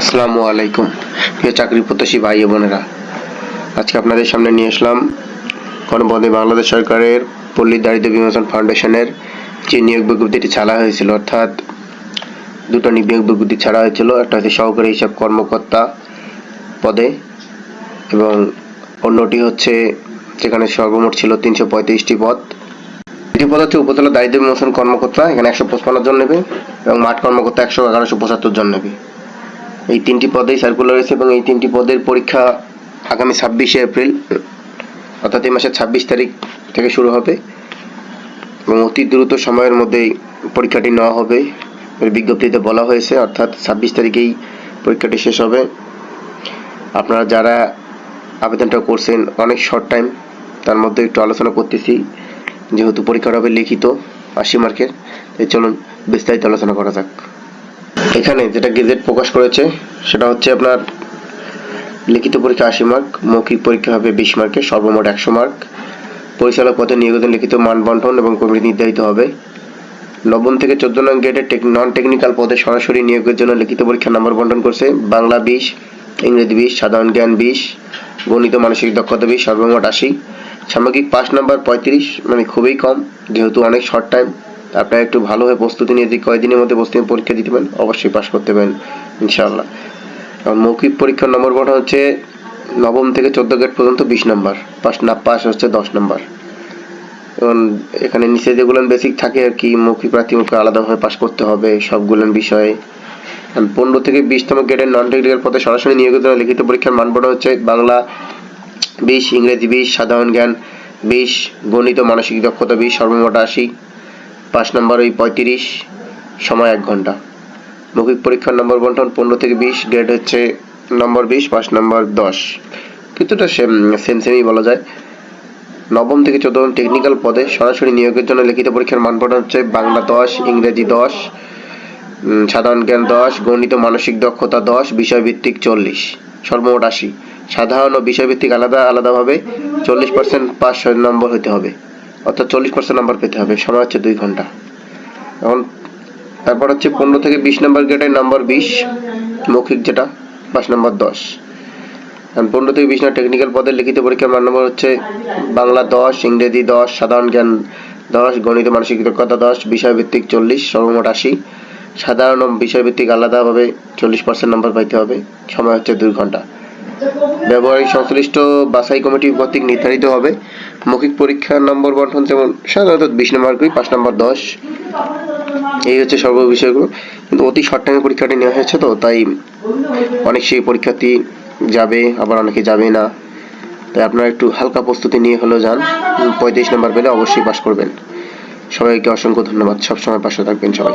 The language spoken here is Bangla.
আসসালামু আলাইকুম, প্রিয় চাকরি প্রত্যাশী ভাই বোনেরা। আজকে আপনাদের সামনে নিয়ে আসলাম গণবন্দী বাংলাদেশ সরকারের পল্লী দারিদ্র বিমোচন ফাউন্ডেশনের যে নিয়োগ বিজ্ঞপ্তিটি ছাড়া হয়েছিল, অর্থাৎ দুটো নিয়োগ বিজ্ঞপ্তি ছাড়া হয়েছিল, একটা হচ্ছে সহকারী হিসাব কর্মকর্তা পদে এবং অন্যটি হচ্ছে যেখানে সর্বমোট ছিল তিনশো পঁয়ত্রিশটি পদ। দ্বিতীয় পদ হচ্ছে উপজেলা দারিদ্র বিমোচন কর্মকর্তা, এখানে একশো পঁচপান্ন জন নেবে এবং মাঠ কর্মকর্তা একশো এগারোশো পঁচাত্তর জন নেবে। এই তিনটি পদেই সার্কুলার হয়েছে এবং এই তিনটি পদের পরীক্ষা আগামী ছাব্বিশে এপ্রিল, অর্থাৎ এই মাসের ছাব্বিশ তারিখ থেকে শুরু হবে এবং অতি দ্রুত সময়ের মধ্যেই পরীক্ষাটি নেওয়া হবে বিজ্ঞপ্তিতে বলা হয়েছে, অর্থাৎ ছাব্বিশ তারিখেই পরীক্ষাটি শেষ হবে। আপনারা যারা আবেদনটা করছেন, অনেক শর্ট টাইম তার মধ্যে একটু আলোচনা করতেছি, যেহেতু পরীক্ষাটা হবে লিখিত, আশি মার্কের চলুন বিস্তারিত আলোচনা করা যাক। এখানে যেটা গেজেট প্রকাশ করেছে, সেটা হচ্ছে আপনার লিখিত পরীক্ষা আশি মার্ক মৌখিক পরীক্ষা হবে বিশ মার্কের সর্বমোট একশো মার্ক পরিচালক পদে নিয়োগের লিখিত মান বন্টন এবং কমিটি নির্ধারিত হবে। নবম থেকে চোদ্দ নং গ্রেডের নন টেকনিক্যাল পদে সরাসরি নিয়োগের জন্য লিখিত পরীক্ষা নাম্বার বন্টন করছে। বাংলা বিশ, ইংরেজি বিশ, সাধারণ জ্ঞান বিশ, গণিত, মানসিক দক্ষতা বিশ, সর্বমোট আশি। সামগ্রিক পাস নাম্বার পঁয়ত্রিশ মানে খুবই কম, যেহেতু অনেক শর্ট টাইম আপনারা একটু ভালোভাবে প্রস্তুতি নিয়ে যদি কয়েকদিনের মধ্যে প্রস্তুতি পরীক্ষা দিতে পারেন, অবশ্যই পাস করতে পারেন, ইনশাআল্লাহ। মৌখিক পরীক্ষার নম্বর বটা হচ্ছে নবম থেকে চোদ্দ গ্রেড পর্যন্ত বিশ নম্বর পাস না পাস হচ্ছে দশ নম্বর। এবং এখানে নিচে যেগুলো বেসিক থাকে আর কি, মৌখিক, প্রাথমিক, আলাদাভাবে পাস করতে হবে সবগুলো বিষয়ে। পনেরো থেকে বিশতম গ্রেডের নন টেকনিক্যাল পদে সরাসরি জন্য লিখিত পরীক্ষার মানবটা হচ্ছে বাংলা বিশ, ইংরেজি বিশ, সাধারণ জ্ঞান বিশ, গণিত, মানসিক দক্ষতা বিশ, সর্বমোট আশি। পাঁচ নম্বর ওই পঁয়ত্রিশ, সময় এক ঘণ্টা। মৌখিক পরীক্ষার নম্বর বন্টন পনেরো থেকে বিশ গ্রেড হচ্ছে নম্বর বিশ, পাঁচ নম্বর দশ। কিছুটা সেম সেম সেমই বলা যায়। নবম থেকে চোদ্দম টেকনিক্যাল পদে সরাসরি নিয়োগের জন্য লিখিত পরীক্ষার মান বন্টন হচ্ছে বাংলা দশ, ইংরেজি দশ সাধারণ জ্ঞান দশ, গণিত, মানসিক দক্ষতা দশ, বিষয়ভিত্তিক চল্লিশ, সর্বমোট আশি। সাধারণ ও বিষয়ভিত্তিক আলাদা, আলাদাভাবে চল্লিশ পার্সেন্ট পাস নম্বর হতে হবে। অর্থাৎ চল্লিশ পার্সেন্ট নাম্বার পেতে হবে, সময় হচ্ছে দুই ঘণ্টা। এখন তারপর হচ্ছে পনেরো থেকে বিশ নম্বর গ্রেডের নাম্বার বিশ, মৌখিক যেটা, পাঁচ নম্বর দশ। পনেরো থেকে বিশ নম্বর টেকনিক্যাল পদের লিখিত পরীক্ষার মান নম্বর হচ্ছে বাংলা দশ, ইংরেজি দশ, সাধারণ জ্ঞান দশ, গণিত, মানসিক দক্ষতা দশ, বিষয়ভিত্তিক চল্লিশ, সর্বমোট আশি। সাধারণ বিষয়ভিত্তিক আলাদাভাবে চল্লিশ পার্সেন্ট নম্বর পাইতে হবে, সময় হচ্ছে দুই ঘণ্টা। ব্যবহারিক সংশ্লিষ্ট বাছাই কমিটি কর্তৃক নির্ধারিত হবে। মৌখিক পরীক্ষার নম্বর বন্টন যেমন সাধারণত বিশ নম্বর করি পাঁচ নম্বর দশ। এই হচ্ছে সর্ব বিষয়গুলো। কিন্তু অতি শর্ট টাইমে পরীক্ষাটি নেওয়া হয়েছে তো, তাই অনেক সেই পরীক্ষার্থী যাবে, আবার অনেকে যাবে না। তাই আপনারা একটু হালকা প্রস্তুতি নিয়ে হলেও যান। পঁয়ত্রিশ নম্বর পেলে অবশ্যই পাশ করবেন। সবাইকে অসংখ্য ধন্যবাদ। সবসময় পাশে থাকবেন সবাই।